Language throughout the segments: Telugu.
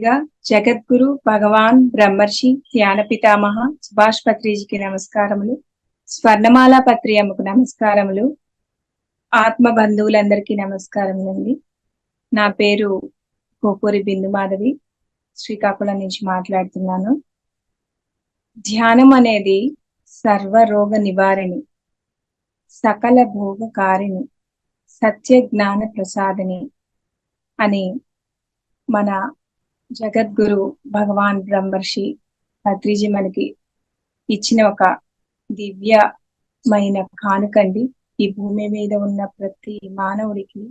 ముందుగా జగద్గురు భగవాన్ బ్రహ్మర్షి ధ్యాన పితామహ సుభాష్ పత్రిజీకి నమస్కారములు స్వర్ణమాల పత్రియమ్మకు నమస్కారములు ఆత్మ బంధువులందరికీ నమస్కారములండి. నా పేరు కోపూరి బిందు మాధవి శ్రీకాకుళం నుంచి మాట్లాడుతున్నాను. ధ్యానం అనేది సర్వ రోగ నివారణి సకల భోగకారిణి సత్య జ్ఞాన ప్రసాదిని అని మన జగద్గురు భగవాన్ బ్రహ్మర్షి పత్రిజీ మనకి ఇచ్చిన ఒక దివ్యమైన కానుకండి ఈ భూమి మీద ఉన్న ప్రతి మానవుడికి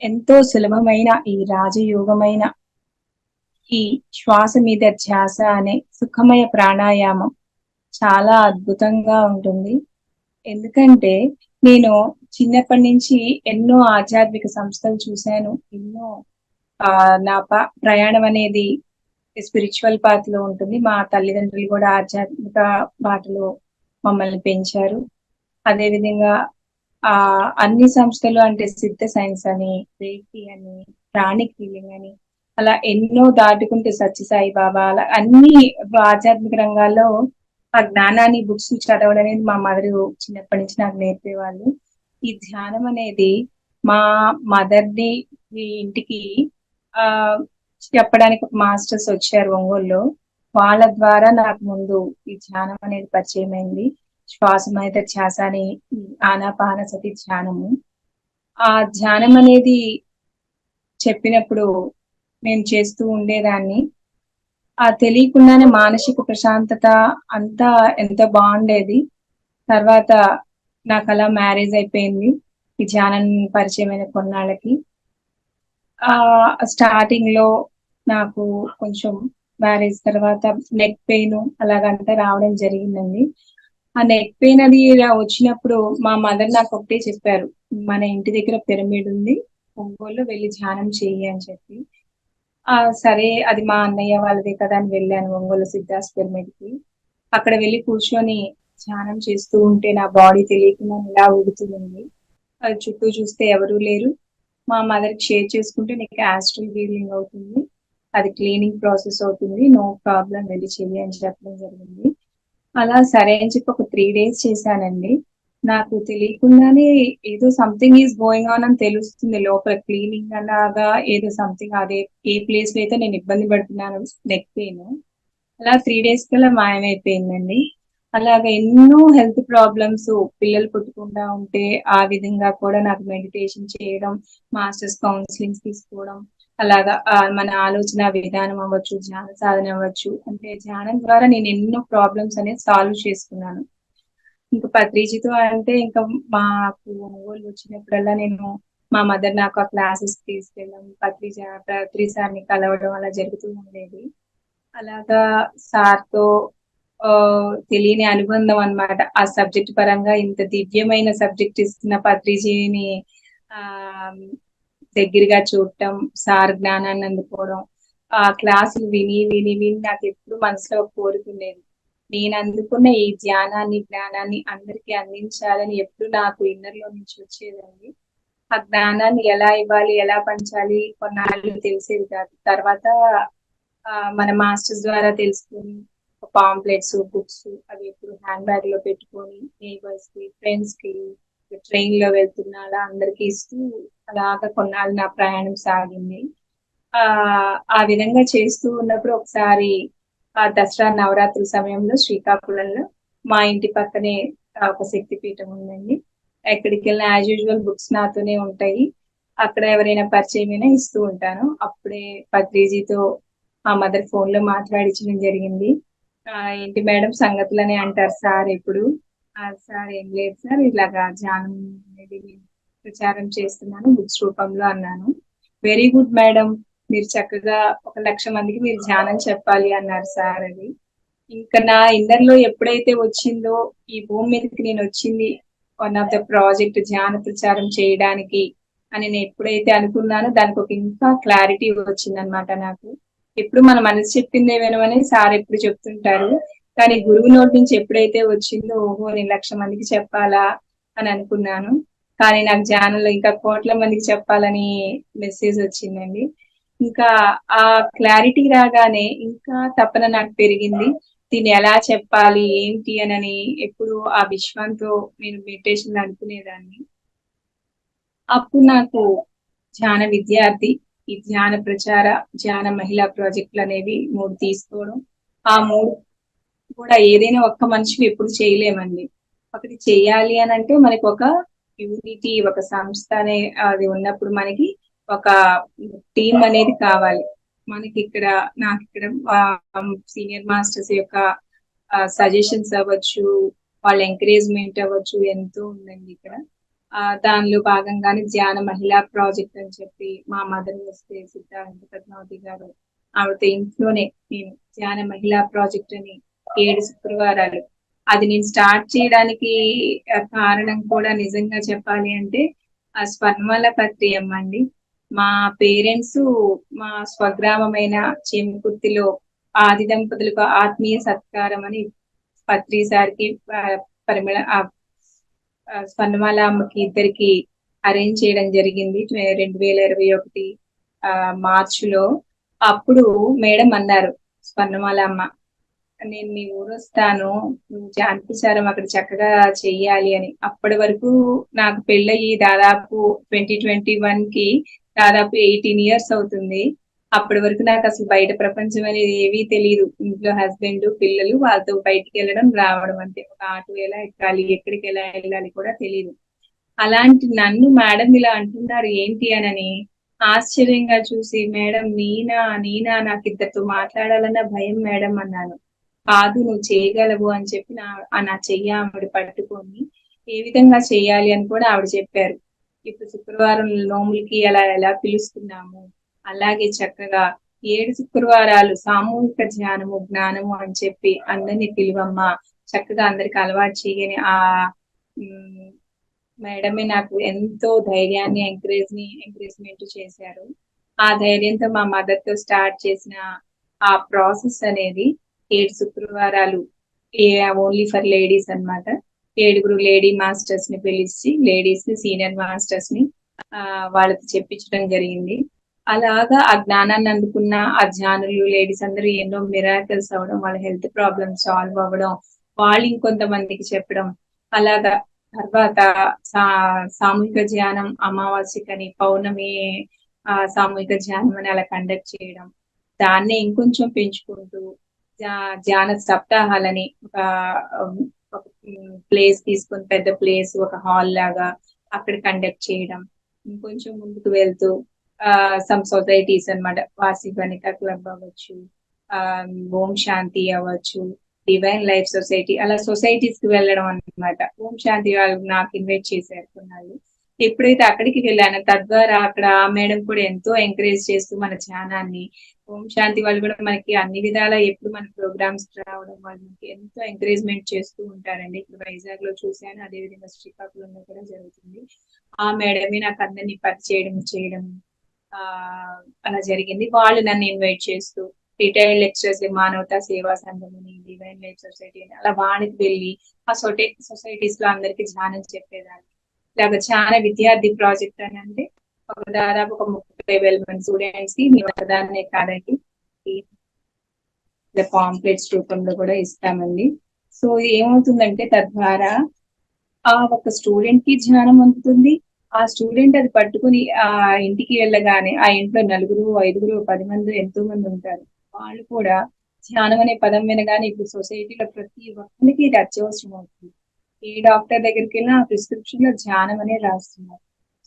ఎంతో సులభమైన ఈ రాజయోగమైన ఈ శ్వాస మీద ధ్యాస అనే సుఖమయ ప్రాణాయామం చాలా అద్భుతంగా ఉంటుంది. ఎందుకంటే నేను చిన్నప్పటి నుంచి ఎన్నో ఆధ్యాత్మిక సంస్థలు చూశాను ఎన్నో నా ప్రయాణం అనేది స్పిరిచువల్ పాత్లో ఉంటుంది. మా తల్లిదండ్రులు కూడా ఆధ్యాత్మిక బాటలో మమ్మల్ని పెంచారు. అదే విధంగా ఆ అన్ని సంస్థలు అంటే సిద్ధ సైన్స్ అని రేకి అని ప్రాణిక్ హీలింగ్ అని అలా ఎన్నో దాటుకుంటే సత్యసాయి బాబా అలా అన్ని ఆధ్యాత్మిక రంగాల్లో ఆ జ్ఞానాన్ని బుక్స్ చదవడం అనేది మా మదర్ చిన్నప్పటి నుంచి నాకు నేర్పేవాళ్ళు. ఈ ధ్యానం అనేది మా మదర్ని ఇంటికి చెప్పడానికి ఒక మాస్టర్స్ వచ్చారు ఒంగోలులో. వాళ్ళ ద్వారా నాకు ముందు ఈ ధ్యానం అనేది పరిచయం అయింది శ్వాసమైన ధ్యాస అని ఆనాపాన సతి ధ్యానము. ఆ ధ్యానం అనేది చెప్పినప్పుడు నేను చేస్తూ ఉండేదాన్ని. ఆ తెలియకుండానే మానసిక ప్రశాంతత అంతా ఎంత బాగుండేది. తర్వాత నాకు అలా మ్యారేజ్ అయిపోయింది. ఈ ధ్యానం పరిచయమైన కొన్నాళ్ళకి. స్టార్టింగ్లో నాకు కొంచెం మ్యారేజ్ తర్వాత నెక్ పెయిన్ అలాగంతా రావడం జరిగిందండి. ఆ నెక్ పెయిన్ అది వచ్చినప్పుడు మా మదర్ నాకు ఒకటే చెప్పారు మన ఇంటి దగ్గర పిరమిడ్ ఉంది ఒంగోలు వెళ్ళి ధ్యానం చెయ్యి అని చెప్పి. ఆ సరే అది మా అన్నయ్య వాళ్ళదే కదా అని వెళ్ళాను ఒంగోలు సిద్ధాస్ పిరమిడ్కి అక్కడ వెళ్ళి కూర్చొని ధ్యానం చేస్తూ ఉంటే నా బాడీ తెలియకుండా ఇలా ఊగుతుంది అది చుట్టూ చూస్తే ఎవరూ లేరు. మా మదర్ షేర్ చేసుకుంటే నీకు యాస్ట్రల్ హీలింగ్ అవుతుంది. అది క్లీనింగ్ ప్రాసెస్ అవుతుంది. నో ప్రాబ్లం వెళ్ళి చెయ్యి అని చెప్పడం జరిగింది. అలా సరే అని చెప్పి ఒక త్రీ డేస్ చేశానండి. నాకు తెలియకుండానే ఏదో సంథింగ్ ఈజ్ గోయింగ్ ఆన్ అని తెలుస్తుంది. లోపల క్లీనింగ్ అలాగా ఏదో సంథింగ్ అదే ఏ ప్లేస్లో అయితే నేను ఇబ్బంది పడుతున్నాను నెక్ పెయిన్ అలా త్రీ డేస్ కల్లా మాయమైపోయిందండి. అలాగా ఎన్నో హెల్త్ ప్రాబ్లమ్స్ పిల్లలు పుట్టకుండా ఉంటే ఆ విధంగా కూడా నాకు మెడిటేషన్ చేయడం మాస్టర్స్ కౌన్సిలింగ్స్ తీసుకోవడం అలాగా మన ఆలోచన విధానం అవ్వచ్చు ధ్యాన సాధన అవ్వచ్చు. అంటే ధ్యానం ద్వారా నేను ఎన్నో ప్రాబ్లమ్స్ అనేది సాల్వ్ చేసుకున్నాను. ఇంకా పత్రిజితో అంటే ఇంకా మాకు ఒంగోలు వచ్చినప్పుడల్లా నేను మా మదర్ నాకు ఆ క్లాసెస్ తీసుకెళ్ళడం పత్రిజ పత్రి సార్ని కలవడం అలా జరుగుతూ ఉండేది. అలాగా సార్తో తెలియని అనుబంధం అనమాట ఆ సబ్జెక్ట్ పరంగా ఇంత దివ్యమైన సబ్జెక్ట్ ఇస్తున్న పత్రిజీని ఆ దగ్గరగా చూడటం సార్ జ్ఞానాన్ని అందుకోవడం ఆ క్లాసులు విని విని విని నాకు ఎప్పుడు మనసులో కోరుకునేది నేను అందుకున్న ఈ ధ్యానాన్ని జ్ఞానాన్ని అందరికీ అందించాలని ఎప్పుడు నాకు ఇన్నర్లో నుంచి వచ్చేదండి. ఆ జ్ఞానాన్ని ఎలా ఇవ్వాలి ఎలా పంచాలి కొన్నాళ్ళు తెలిసేది కాదు. తర్వాత మన మాస్టర్స్ ద్వారా తెలుసుకుని పాంప్లెట్స్ బుక్స్ అవి ఇప్పుడు హ్యాండ్ బ్యాగ్లో పెట్టుకొని నేబర్స్కి ఫ్రెండ్స్కి ట్రైన్లో వెళ్తున్నా అలా అందరికి ఇస్తూ అలాగా కొన్నాళ్ళు నా ప్రయాణం సాగింది. ఆ ఆ విధంగా చేస్తూ ఉన్నప్పుడు ఒకసారి ఆ దసరా నవరాత్రుల సమయంలో శ్రీకాకుళంలో మా ఇంటి పక్కనే ఒక శక్తి పీఠం ఉందండి. ఎక్కడికి వెళ్ళిన యాజ్ యూజువల్ బుక్స్ నాతోనే ఉంటాయి. అక్కడ ఎవరైనా పరిచయమైనా ఇస్తూ ఉంటాను. అప్పుడే పత్రిజీతో మా మదర్ ఫోన్లో మాట్లాడించడం జరిగింది. ఏంటి మేడం సంగతులనే అంటారు సార్ ఎప్పుడు సార్ ఏం లేదు సార్ ఇలాగా ధ్యానం అనేది ప్రచారం చేస్తున్నాను బుక్స్ రూపంలో అన్నాను. Very good madam. మీరు చక్కగా ఒక లక్ష మందికి మీరు ధ్యానం చెప్పాలి అన్నారు సార్ అది. ఇంకా నా ఇన్నర్లో ఎప్పుడైతే వచ్చిందో ఈ భూమి మీదకి నేను వచ్చింది వన్ ఆఫ్ ద ప్రాజెక్ట్ ధ్యాన ప్రచారం చేయడానికి అని నేను ఎప్పుడైతే అనుకున్నానో దానికి ఒక ఇంకా క్లారిటీ వచ్చిందనమాట నాకు. ఎప్పుడు మన మనసు చెప్పిందే వినమని సార్ ఎప్పుడు చెప్తుంటారు. కానీ గురువు నోటి నుంచి ఎప్పుడైతే వచ్చిందో ఓహో నేను లక్ష మందికి చెప్పాలా అని అనుకున్నాను. కానీ నాకు ఛానల్లో ఇంకా కోట్ల మందికి చెప్పాలని మెసేజ్ వచ్చిందండి. ఇంకా ఆ క్లారిటీ రాగానే ఇంకా తపన నాకు పెరిగింది. దీన్ని ఎలా చెప్పాలి ఏంటి అని ఎప్పుడు ఆ విశ్వంతో నేను మెడిటేషన్ అనుకునేదాన్ని. అప్పుడు నాకు ధ్యాన విద్యార్థి ఈ ధ్యాన ప్రచార ధ్యాన మహిళా ప్రాజెక్టులు అనేవి మూడు తీసుకోవడం. ఆ మూడు కూడా ఏదైనా ఒక్క మనిషిని ఎప్పుడు చేయలేమండి. ఒకటి చేయాలి అని అంటే మనకి ఒక యూనిటీ ఒక సంస్థ అనే అది ఉన్నప్పుడు మనకి ఒక టీం అనేది కావాలి. మనకి ఇక్కడ నాకు ఇక్కడ సీనియర్ మాస్టర్స్ యొక్క సజెషన్స్ అవ్వచ్చు వాళ్ళ ఎంకరేజ్మెంట్ అవ్వచ్చు ఎంతో ఉందండి ఇక్కడ. దానిలో భాగంగానే ధ్యాన మహిళా ప్రాజెక్ట్ అని చెప్పి మా మదర్ వస్తే సిద్ధార్థ పద్మావతి గారు ఆవిడతో ఇంట్లోనే నేను ధ్యాన మహిళా ప్రాజెక్ట్ అని ఏడు శుక్రవారాలు. అది నేను స్టార్ట్ చేయడానికి కారణం కూడా నిజంగా చెప్పాలి అంటే ఆ స్వర్ణమాల పత్రి అమ్మండి. మా పేరెంట్స్ మా స్వగ్రామమైన చేమకుర్తిలో ఆది దంపతులకు ఆత్మీయ సత్కారం అని పత్రి సార్కి పరిమళ స్వర్ణమాల అమ్మకి ఇద్దరికి అరేంజ్ చేయడం జరిగింది. రెండు వేల ఇరవై ఒకటి ఆ మార్చిలో. అప్పుడు మేడం అన్నారు స్వర్ణమాల అమ్మ నేను మీ ఊరు వస్తాను. జానకిచారం అక్కడ చక్కగా చెయ్యాలి అని. అప్పటి వరకు నాకు పెళ్ళయి దాదాపు ట్వంటీ ట్వంటీ వన్కి దాదాపు ఎయిటీన్ ఇయర్స్ అవుతుంది. అప్పటి వరకు నాకు అసలు బయట ప్రపంచం అనేది ఏవీ తెలియదు ఇంట్లో హస్బెండ్ పిల్లలు వాళ్ళతో బయటికి వెళ్ళడం రావడం అంతే. ఒక ఆటో ఎలా ఎక్కాలి ఎక్కడికి ఎలా వెళ్ళాలి కూడా తెలియదు అలాంటి నన్ను మేడం ఇలా అంటున్నారు ఏంటి అనని? ఆశ్చర్యంగా చూసి మేడం నీనా నీనా నాకు ఇద్దరితో మాట్లాడాలన్న భయం మేడం అన్నాను. కాదు నువ్వు చేయగలవు అని చెప్పి నా నా చెయ్య ఆవిడ పట్టుకొని ఏ విధంగా చేయాలి అని కూడా ఆవిడ చెప్పారు. ఇప్పుడు శుక్రవారం నోములకి అలా ఎలా పిలుస్తున్నాము? అలాగే చక్కగా ఏడు శుక్రవారాలు సామూహిక ధ్యానము జ్ఞానము అని చెప్పి అందరినీ పిలువమ్మ. చక్కగా అందరికి అలవాటు చేయని ఆ మేడమే నాకు ఎంతో ధైర్యాన్ని ఎంకరేజ్ని ఎంకరేజ్మెంట్ చేశారు. ఆ ధైర్యంతో మా మదర్తో స్టార్ట్ చేసిన ఆ ప్రాసెస్ అనేది ఏడు శుక్రవారాలు ఓన్లీ ఫర్ లేడీస్ అనమాట ఏడుగురు లేడీ మాస్టర్స్ని పిలిచి లేడీస్ని సీనియర్ మాస్టర్స్ని ఆ వాళ్ళకి చెప్పించడం జరిగింది. అలాగా ఆ జ్ఞానాన్ని అందుకున్న ఆ జ్ఞానులు లేడీస్ అందరూ ఎన్నో మిరాకల్స్ అవడం వాళ్ళ హెల్త్ ప్రాబ్లమ్స్ సాల్వ్ అవ్వడం వాళ్ళు ఇంకొంతమందికి చెప్పడం. అలాగా తర్వాత సా సామూహిక ధ్యానం అమావాస్యకని పౌర్ణమి ఆ సామూహిక ధ్యానం అని అలా కండక్ట్ చేయడం. దాన్నే ఇంకొంచెం పెంచుకుంటూ ధ్యాన సప్తాహాలని ఒక ప్లేస్ తీసుకుని పెద్ద ప్లేస్ ఒక హాల్ లాగా అక్కడ కండక్ట్ చేయడం. ఇంకొంచెం ముందుకు వెళ్తూ సమ్ సొసైటీస్ అనమాట వాసి వనిత క్లబ్ అవ్వచ్చు ఆ ఓం శాంతి అవ్వచ్చు డివైన్ లైఫ్ సొసైటీ అలా సొసైటీస్కి వెళ్ళడం అనమాట ఓం శాంతి వాళ్ళు నాకు ఇన్వైట్ చేశారు కొన్నాళ్ళు. ఎప్పుడైతే అక్కడికి వెళ్ళానో తద్వారా అక్కడ ఆ మేడం కూడా ఎంతో ఎంకరేజ్ చేస్తూ మన ధ్యానాన్ని ఓం శాంతి వాళ్ళు కూడా మనకి అన్ని విధాల ఎప్పుడు మన ప్రోగ్రామ్స్ రావడం వాళ్ళు మనకి ఎంతో ఎంకరేజ్మెంట్ చేస్తూ ఉంటారండి. ఇప్పుడు వైజాగ్లో చూశాను అదే విధంగా శ్రీకాకుళంలో కూడా జరుగుతుంది. ఆ మేడమే నాకు అందరినీ పరిచయం చేయడం అలా జరిగింది. వాళ్ళు నన్ను ఇన్వైట్ చేస్తూ రిటైర్డ్ లెక్చరర్స్ మానవతా సేవా సంఘం అని డివైన్ లైఫ్ సొసైటీ అని అలా వాడికి వెళ్ళి ఆ సొసై సొసైటీస్లో అందరికి ధ్యానం చెప్పేదాన్ని. ఇలాగ చాలా విద్యార్థి ప్రాజెక్ట్ అని అంటే ఒక దాదాపు ఒక ముప్పై వేల మంది స్టూడెంట్స్కి మేము ఒకదాన్నే కాదండి పాంప్లెట్స్ రూపంలో కూడా ఇస్తామండి. సో ఏమవుతుందంటే తద్వారా ఆ ఒక స్టూడెంట్కి ధ్యానం అందుతుంది. ఆ స్టూడెంట్ అది పట్టుకుని ఆ ఇంటికి వెళ్ళగానే ఆ ఇంట్లో నలుగురు ఐదుగురు పది మంది ఎంతో మంది ఉంటారు. వాళ్ళు కూడా ధ్యానం అనే పదం వినగానే ఇప్పుడు సొసైటీలో ప్రతి ఒక్కరికి ఇది అత్యవసరం అవుతుంది. ఏ డాక్టర్ దగ్గరికి వెళ్ళినా ఆ ప్రిస్క్రిప్షన్లో ధ్యానం అనే రాస్తున్నారు.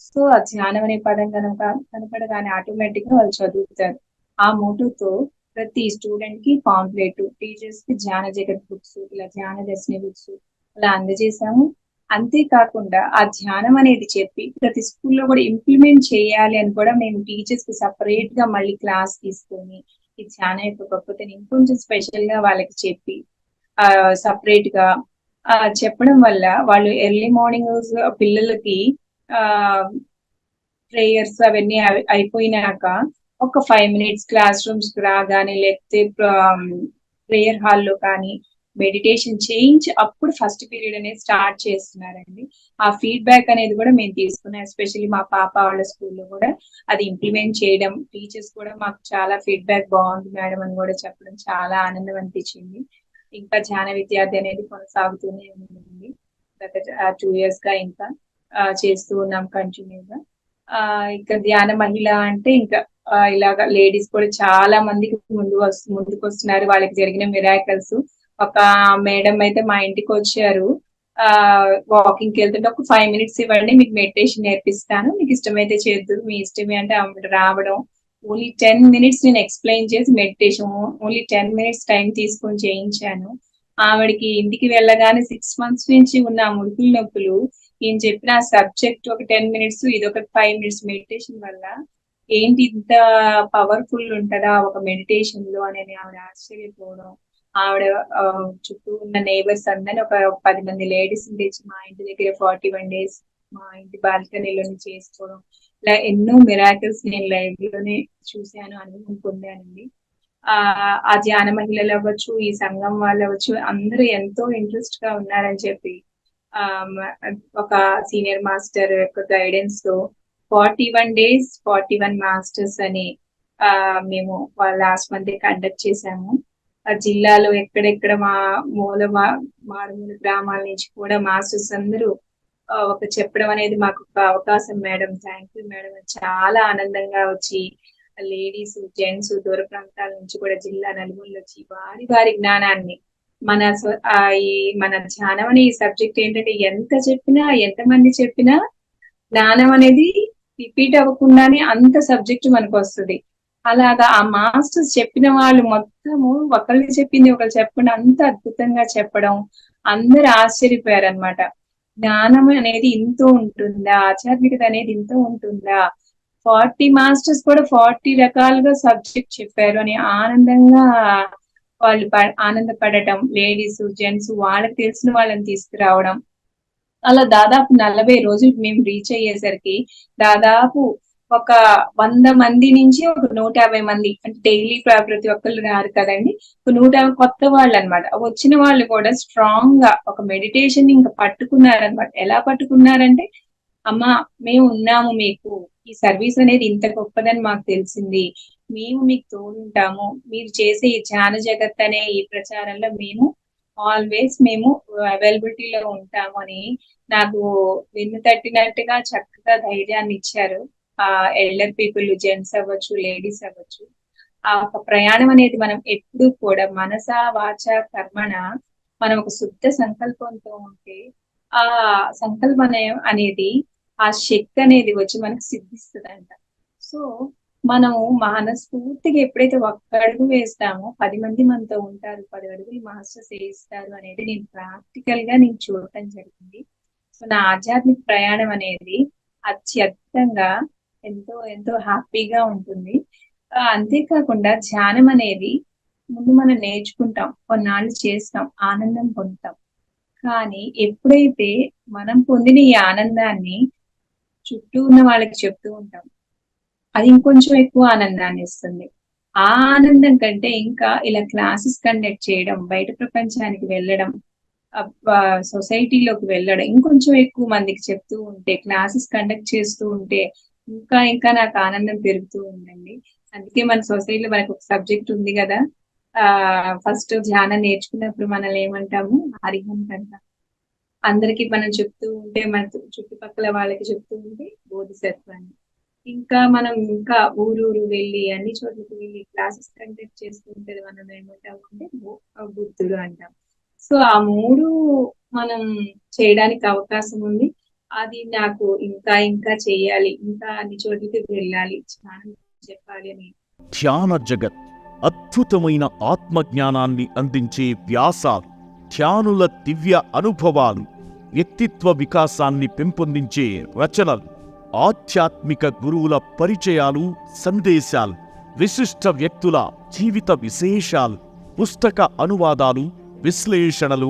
సో ఆ ధ్యానం అనే పదం కనుక కనపడగానే ఆటోమేటిక్గా వాళ్ళు చదువుతారు. ఆ మోటోతో ప్రతి స్టూడెంట్కి పాంప్లెట్ టీచర్స్కి ధ్యాన జగత్ బుక్స్ ఇలా ధ్యాన దర్శని బుక్స్ అలా అందజేసాము అంతేకాకుండా ఆ ధ్యానం అనేది చెప్పి ప్రతి స్కూల్లో కూడా ఇంప్లిమెంట్ చేయాలి అని కూడా మేము టీచర్స్కి సపరేట్గా మళ్ళీ క్లాస్ తీసుకొని ఈ ధ్యానం యొక్క గొప్పతని ఇంకొంచెం స్పెషల్గా వాళ్ళకి చెప్పి ఆ సపరేట్గా ఆ చెప్పడం వల్ల వాళ్ళు ఎర్లీ మార్నింగ్ పిల్లలకి ఆ ప్రేయర్స్ అవన్నీ అయిపోయినాక ఒక ఫైవ్ మినిట్స్ క్లాస్ రూమ్స్ రాగానే లేకపోతే ప్రేయర్ హాల్లో కానీ మెడిటేషన్ చేయించి అప్పుడు ఫస్ట్ పీరియడ్ అనేది స్టార్ట్ చేస్తున్నారండి. ఆ ఫీడ్బ్యాక్ అనేది కూడా మేము తీసుకున్నాం ఎస్పెషల్లీ మా పాప వాళ్ళ స్కూల్లో కూడా అది ఇంప్లిమెంట్ చేయడం టీచర్స్ కూడా మాకు చాలా ఫీడ్బ్యాక్ బాగుంది మేడం అని కూడా చెప్పడం చాలా ఆనందం అనిపించింది. ఇంకా ధ్యాన విద్యార్థి అనేది కొనసాగుతూనే ఉంది గత టూ ఇయర్స్గా ఇంకా చేస్తూ ఉన్నాం కంటిన్యూగా ఆ ఇంకా ధ్యాన మహిళ అంటే ఇంకా ఇలాగా లేడీస్ కూడా చాలా మందికి ముందు వస్తు ముందుకు వస్తున్నారు వాళ్ళకి జరిగిన మిరాకల్స్ ఒక మేడం అయితే మా ఇంటికి వచ్చారు. ఆ వాకింగ్కి వెళ్తుంటే ఒక ఫైవ్ మినిట్స్ ఇవ్వండి మీకు మెడిటేషన్ నేర్పిస్తాను. మీకు ఇష్టమైతే చేద్దురు మీ ఇష్టమే అంటే ఆవిడ రావడం. ఓన్లీ టెన్ మినిట్స్ నేను ఎక్స్ప్లెయిన్ చేసి meditation only ten minutes time తీసుకొని చేయించాను. ఆవిడకి ఇంటికి వెళ్ళగానే సిక్స్ మంత్స్ నుంచి ఉన్న ముడుకుల నొప్పులు ఈయన చెప్పిన సబ్జెక్ట్ ఒక టెన్ మినిట్స్ ఇది ఒక ఫైవ్ మినిట్స్ మెడిటేషన్ వల్ల ఏంటి ఇంత పవర్ఫుల్ ఉంటదా ఒక మెడిటేషన్లో అనేది ఆవిడ ఆశ్చర్యపోవడం. ఆవిడ చుట్టూ ఉన్న నేబర్స్ అందరిని ఒక పది మంది లేడీస్ తెచ్చి మా ఇంటి దగ్గర ఫార్టీ వన్ డేస్ మా ఇంటి బాల్కనీలోని చేసుకోవడం. ఇలా ఎన్నో మిరాకిల్స్ నేను లైవ్లోనే చూశాను అనుభవం పొందానండి. ఆ ఆ ధ్యాన మహిళలు అవ్వచ్చు ఈ సంఘం వాళ్ళు అవ్వచ్చు అందరూ ఎంతో ఇంట్రెస్ట్గా ఉన్నారని చెప్పి ఆ ఒక సీనియర్ మాస్టర్ యొక్క గైడెన్స్తో forty one days forty one masters అని ఆ మేము లాస్ట్ మంత్ కండక్ట్ చేశాము. ఆ జిల్లాలో ఎక్కడెక్కడ మా మూల మా- మారుమూల గ్రామాల నుంచి కూడా మాస్టర్స్ అందరూ ఒక చెప్పడం అనేది మాకు ఒక అవకాశం మేడం. Thank you madam. చాలా ఆనందంగా వచ్చి లేడీస్ జెంట్స్ దూర ప్రాంతాల నుంచి కూడా జిల్లా నలుగురులో వచ్చి వారి వారి జ్ఞానాన్ని మన ఆ ఈ మన ధ్యానం అనే ఈ సబ్జెక్ట్ ఏంటంటే ఎంత చెప్పినా ఎంత మంది చెప్పినా జ్ఞానం అనేది రిపీట్ అవ్వకుండానే అంత సబ్జెక్ట్ మనకు వస్తుంది. అలాగా ఆ మాస్టర్స్ చెప్పిన వాళ్ళు మొత్తము ఒకళ్ళు చెప్పింది ఒకళ్ళు చెప్పకుండా అంత అద్భుతంగా చెప్పడం అందరు ఆశ్చర్యపోయారు అనమాట జ్ఞానం అనేది ఇంత ఉంటుందా? ఆధ్యాత్మికత అనేది ఇంత ఉంటుందా? ఫార్టీ మాస్టర్స్ కూడా ఫార్టీ రకాలుగా సబ్జెక్ట్ చెప్పారు అని ఆనందంగా వాళ్ళు ఆనందపడటం లేడీస్ జెంట్స్ వాళ్ళకి తెలిసిన వాళ్ళని తీసుకురావడం. అలా దాదాపు నలభై రోజులు మేము రీచ్ అయ్యేసరికి దాదాపు ఒక వంద మంది నుంచి ఒక నూట యాభై మంది అంటే డైలీ ప్రతి ఒక్కళ్ళు రారు కదండి. ఒక నూట యాభై కొత్త వాళ్ళు అనమాట వచ్చిన వాళ్ళు కూడా స్ట్రాంగ్గా ఒక మెడిటేషన్ ఇంకా పట్టుకున్నారనమాట. ఎలా పట్టుకున్నారంటే అమ్మా మేము ఉన్నాము మీకు. ఈ సర్వీస్ అనేది ఇంత గొప్పదని మాకు తెలిసింది. మేము మీకు తోడుంటాము. మీరు చేసే ఈ ధ్యాన జగత్ అనే ఈ ప్రచారంలో మేము ఆల్వేస్ మేము అవైలబిలిటీలో ఉంటాము అని నాకు వెన్ను తట్టినట్టుగా చక్కగా ధైర్యాన్ని ఇచ్చారు. ఎల్డర్ పీపుల్ జెంట్స్ అవ్వచ్చు లేడీస్ అవ్వచ్చు. ఆ ఒక ప్రయాణం అనేది మనం ఎప్పుడు కూడా మనస వాచ కర్మణ మనం ఒక శుద్ధ సంకల్పంతో ఉంటే ఆ సంకల్పం అనేది ఆ శక్తి అనేది వచ్చి మనకు సిద్ధిస్తుందంట. సో మనము మనస్ఫూర్తిగా ఎప్పుడైతే ఒక్క అడుగు వేస్తామో పది మంది మనతో ఉంటారు పది అడుగులు మాస్టర్స్ వేస్తారు అనేది నేను ప్రాక్టికల్గా నేను చూడటం జరిగింది. సో నా ఆధ్యాత్మిక ప్రయాణం అనేది అత్యద్భుతంగా ఎంతో ఎంతో హ్యాపీగా ఉంటుంది. అంతేకాకుండా ధ్యానం అనేది ముందు మనం నేర్చుకుంటాం కొన్నాళ్ళు చేస్తాం ఆనందం పొందుతాం. కానీ ఎప్పుడైతే మనం పొందిన ఈ ఆనందాన్ని చుట్టూ ఉన్న వాళ్ళకి చెప్తూ ఉంటాం అది ఇంకొంచెం ఎక్కువ ఆనందాన్ని ఇస్తుంది. ఆ ఆనందం కంటే ఇంకా ఇలా క్లాసెస్ కండక్ట్ చేయడం బయట ప్రపంచానికి వెళ్ళడం సొసైటీలోకి వెళ్ళడం ఇంకొంచెం ఎక్కువ మందికి చెప్తూ ఉంటే క్లాసెస్ కండక్ట్ చేస్తూ ఉంటే ఇంకా ఇంకా నాకు ఆనందం పెరుగుతూ ఉందండి. అందుకే మన సొసైటీలో మనకు ఒక సబ్జెక్ట్ ఉంది కదా. ఆ ఫస్ట్ ధ్యానం నేర్చుకున్నప్పుడు మనల్ని ఏమంటాము? హరిహంత్ అంటాం అందరికి మనం చెప్తూ ఉంటే మన చుట్టుపక్కల వాళ్ళకి చెప్తూ ఉంటే బోధిసత్వాన్ని. ఇంకా మనం ఇంకా ఊరూరు వెళ్ళి అన్ని చోట్లకి వెళ్ళి క్లాసెస్ కండక్ట్ చేస్తుంటే మనం ఏమంటాం అంటే బుద్ధుడు అంటాం. సో ఆ మూడు మనం చేయడానికి అవకాశం ఉంది. అది నాకు ఇంకా ఇంకా చేయాలి ఇంకా అన్ని చోటికి వెళ్ళాలి చెప్పాలి అని. ధ్యాన జగత్ అద్భుతమైన ఆత్మజ్ఞానాన్ని అందించే వ్యాసాలు ధ్యానుల దివ్య అనుభవాలు వ్యక్తిత్వ వికాసాన్ని పెంపొందించే రచనలు ఆధ్యాత్మిక గురువుల పరిచయాలు సందేశాలు విశిష్ట వ్యక్తుల జీవిత విశేషాలు పుస్తక అనువాదాలు విశ్లేషణలు